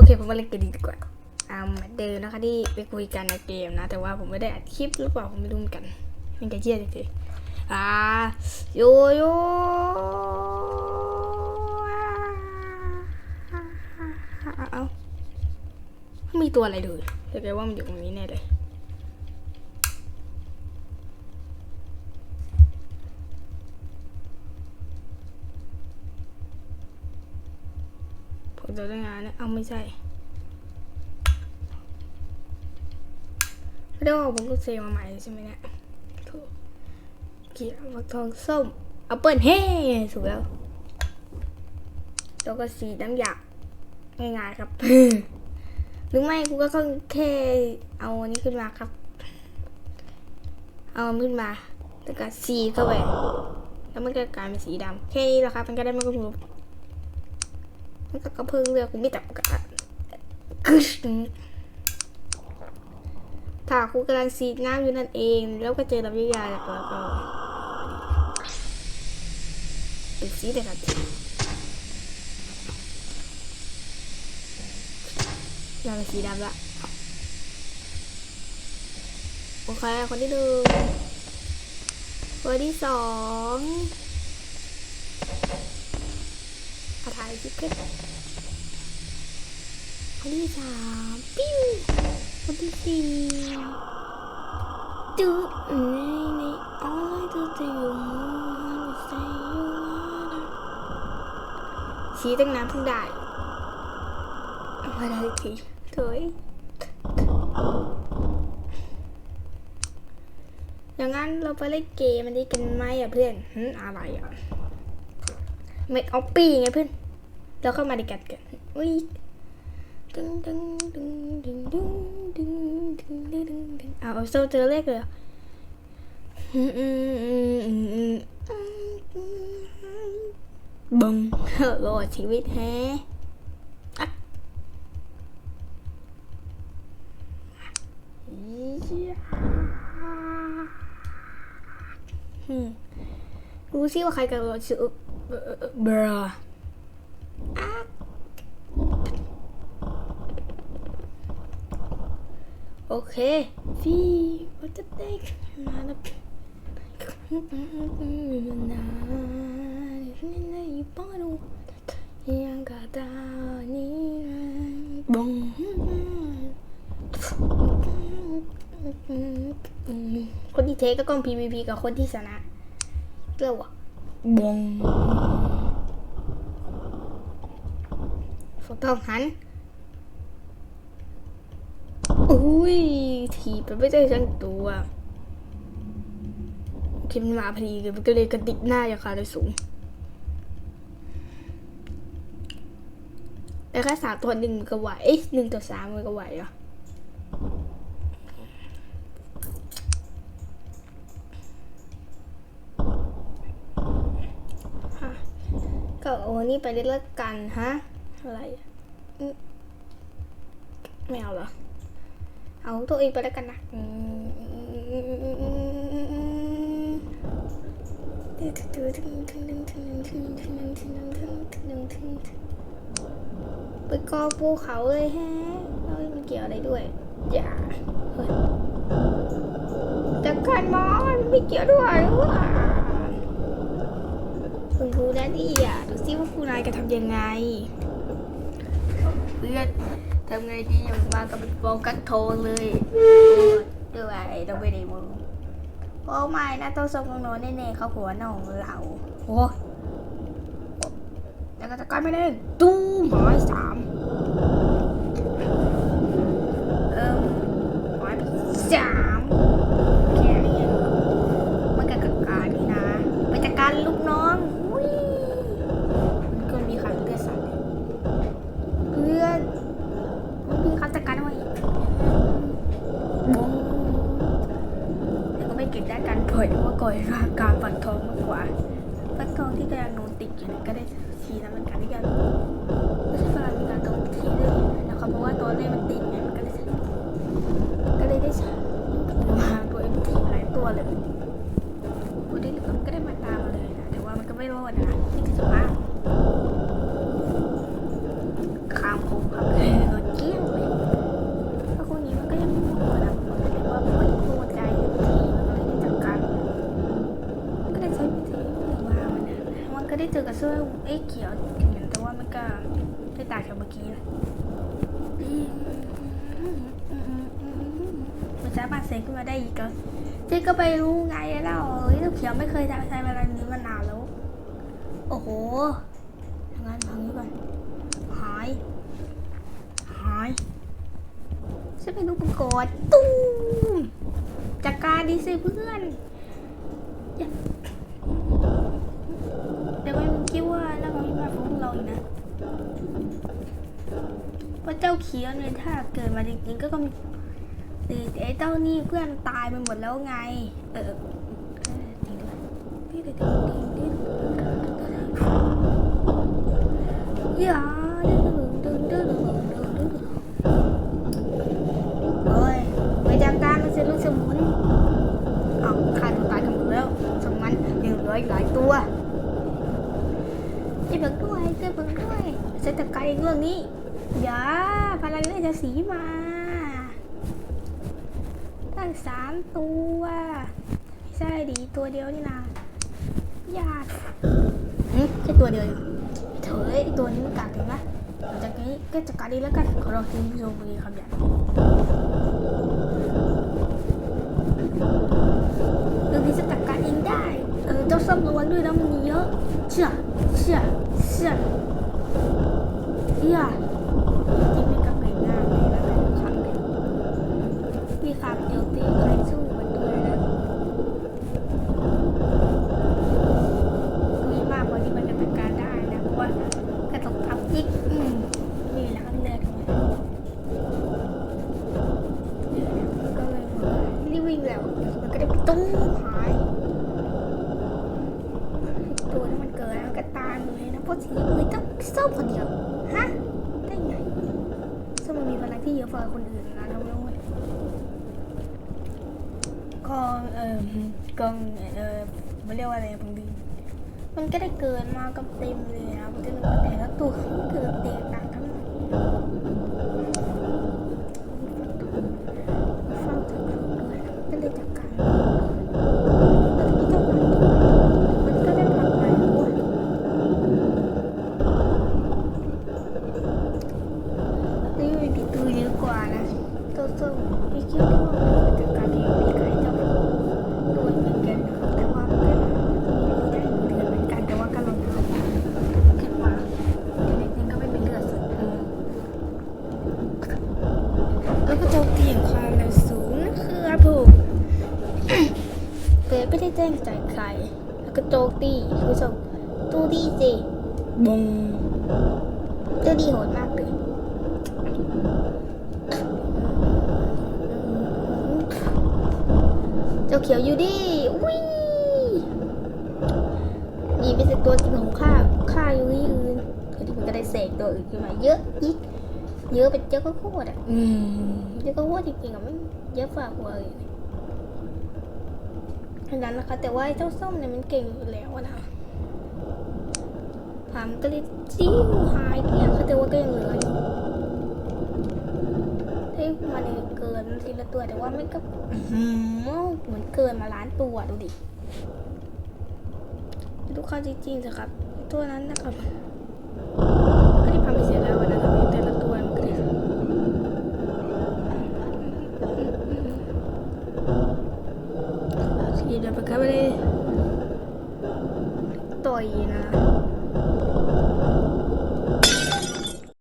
อเคผมมาเล่นเกมดีกว่าอ่าเหมือนเดิมนะคะที่ไปคุยกันในเกมนะ แต่ว่าผมไม่ได้อัดคลิปหรือเปล่าผมไม่รู้เหมือนกันมันจะเยี่ยจริงๆอ่าโยโย่เอาไม่มีตัวอะไรเลยแต่แกว่ามันอยู่ตรงนี้แน่เลย จะได้งานนะเอาไม่ใช่ไม่ได้ว่าผมก็เซมาใหม่ใช่ไหมเนี่ยถูกเกียร์ฟักทองส้มเอาเปิลเฮ้ถูกแล้วแล้วก็สีน้ำหยาบง่ายๆครับ หรือไม่กูก็ต้องแค่เอาอันนี้ขึ้นมาครับ เอามันขึ้นมาแล้วก็สีเข้าไปแล้วมันก็กลายเป็นสีดำแค่นี้แหละครับ มันก็ได้ไม่กระพุ้ มันก็เพิ่งเลือกกูไม่จับกะกึชถ้าคูกำลังสีดน้ำอยู่นั่นเอง แล้วก็เจอลำยาจาแล้วก็เป็นสีแต่กันทีเราสีดำละโอเคคนที่หนึ่งคนที่สองอาถ่าย คลิปขึ้นคนที่สามปิ้วคนที่สี่จุ๊บนี่นี่ all I do to you wanna say you wanna ชี้ตั้งน้ำเพิ่งได้เอามาได้อีกทีเถอยอย่างนั้นเราไปเล่นเกมมันนี้กันไหมอะเพื่อนอะไรอะเมกออปปี้ไงเพื่อน แล้วเข้ามาในกันกันอุ้ยดึงดึงดึงดึงดึงดึงดึงดึงดึงดึงเอาเอาโซเจอเลขเลยบึงรอดชีวิตแฮรู้สิว่าใครกันรอดชื่อ Bruh. Ah. เคฟีว่าจะเต็กมาแล้วบงคนที่เทก็กล้องพีพีกับคนที่ชนะเรื่องวะบง phục thân น อุ้ยถีบไปไม่ได้ทั้งตัวคิดมันมาพอดีเลยมันก็เลยกระดิกหน้าอย่างขาเลยสูง แต่แค่สามตัวหนึ่งก็ไหวเอ้ยหนึ่งต่อสามมันก็ไหวเหรอฮะก็เอาอันนี้ไปได้แล้วกันฮะ อะไร ไม่เอาเหรอ เอาตัวเองไปแล้วกันนะไปกอภูเขาเลยแฮะแล้วมันเกี่ยวอะไรด้วย อย่าเฮ้ยจัดการมอนไม่เกี่ยวด้วยว่ะคุณครูแดดดี้อะ ดูซิว่าครูนายจะทำยังไงเพื่อน ทำไงดีอย่างมากับโฟกัสโทเลยด้วยเราไม่ได้มึงโอ้ไม่นะต้องส่งน้องๆแน่ๆเขาหัวน้องเราโอ้แล้วก็ตะกอยไม่ได้ตู้หมายสามเอิ่มหมายสามแค่นี้เองมันกับกับการนี่นะไปจัดการลูกน้องอุ้ยมันก็มีใครเลือดสัตว์ เพื่อนมันมีเขาจัดการไว้บงแต่ก็ไม่เก่งด้านการ ปล่อยเพราะว่าก่อยราการปัดทองมากกว่าปัดทองที่กำลังโดนติดอยู่เนี่ยก็ได้ทีนะมันการที่กันไม่ใช่กำลังมีการโดนทีเลยนะครับเพราะว่าตัวเลขมันติดไงมันก็เลยก็เลยได้วางตัวเองทีหลายตัวเลยตัวที่เหลือมันก็ได้มาตามมาเลยนะแต่ว่ามันก็ไม่รอดนะที่จะมาก ข้ามโค้งครับเลย เจอกระสื้อเอ้เขียวเหมือนแต่ว่ามันก็ได้ตางจากเมื่อกี้นะมันสามารถเซฟขึ้นมาได้อีกก็เจ๊ก็ไปรู้ไงแล้วเอ้ยลูกเขียวไม่เคยทำใช้เวลานี้มานานแล้ว โอ้โหทำงานทางนี้ก่อนหาย หายฉันเป็นลูกประกอดตุ้มจัดการดีสิเพื่อนอย่าเดี๋ยวมันคิดว่าแล้วมันมา ฟ้งเราอีกนะพราะเจ้าเขียวเนี่ยถ้าเกิดมาจริงๆก็ต้องมีไอ้เจ้านี่เพื่อนตายไปหมดแล้วไง เออเออจริงด้วยจริงด้วยจริงด้วยจริงด้วยอย่าดึงดึงดึงดึงดึงดึงเฮ้ยไปจัดการมันสิลูกสมุนเอาขาดตัวตายกันหมดแล้วสมันยังเหลืออีกหลายตัว จะเบิกด้วยจะเบิกด้วยจะจัดการอีกเรื่องนี้อย่าพลังเลือดจะสีมาตั้งสามตัวไม่ใช่ดีตัวเดียวนี่นาญาติอืมแค่ตัวเดียวเถอะตัวนี้มันกัดถึงนะหลังจากนี้ก็จัดการดีแล้วกันขอรอคุณผู้ชมมีคำหยาบเรื่องนี้จะจัดกร เจ้าส้มระวังด้วยนะมันมีเยอะเชี่ยเชี่ยเชี่ยเชี่ยจริงไม่กลับเก่งง่ายเลยนะแต่ครั้งเดียวมีคำเดียวตีใครสู้มันด้วยนะมีมากกว่าที่มันจะจัดการได้นะ เพราะว่ากระตกทับยิกอืมนี่แหละครับเลือดของมัน ก็เลยรีบวิ่งแล้วมันก็ได้ตุ้งหายตัวนั้นมันเกิดแล้วก็ตายเลยนะเพราะสีมือต้องส้มคนเดียว ฮะได้ไงซึ่งมันมีพลังที่เยอะกว่าคนอื่นนะน้องๆกองเอ่อกองเอ่อมันเรียกว่าอะไรบางทีมันก็ได้เกินมากับเต็มเลยนะบางทีมันก็แต่ละตัวมันเกิดแตกต่างกันหมด เฝ้าถึงด้วยก็เลยจัดการแต่ที่เจ้าหมามันก็ได้พักไปด้วยนี่มีปีตูเยอะกว่านะตัวส้มพี่คิดว่ามันจัดการที่มีไก่เจ้าตัวเหมือนกันนะครับแต่ว่ามันก็ได้เหมือนเหมือนกันแต่ว่าก็ลองทำแค่ว่าเด็กๆก็ไม่เป็นเลือดอื แล้วก็โจมตีอย่างความเร็วสูงนะครับผมเกิดไม่ได้แจ้งจ่ายใคร แล้วก็โจมตีคุณผู้ชมตู้ดีสิบงตู้ดีโหดมาก เลยเจ้าเขียวอยู่ดิวินี่ไม่ใช่ตัวจริงของข้าข้าอยู่ที่อื่นคือที่มันก็ได้เสกตัวอื่นขึ้นมาเยอะอีกเยอะเป็นเยอะก็โคตรอะอืมเยอะก็โคตรจริงๆอะมันเยอะฝ่าหัวเลยฉะนั้นนะคะ แต่ว่าไอ้เจ้าส้มเนี่ยมันเก่งอยู่แล้วอะนะถามก็เลยจิ้วหายเกลี้ยงค่ะแต่ว่าก็ยังเหลืออยู่ที่ มันเนี่ยเกินทีละตัวแต่ว่าไม่ก็อื้อหือเหมือนเกินมาล้านตัวดูดิดูเข้าจริงๆสิครับ ตัวนั้นนะครับ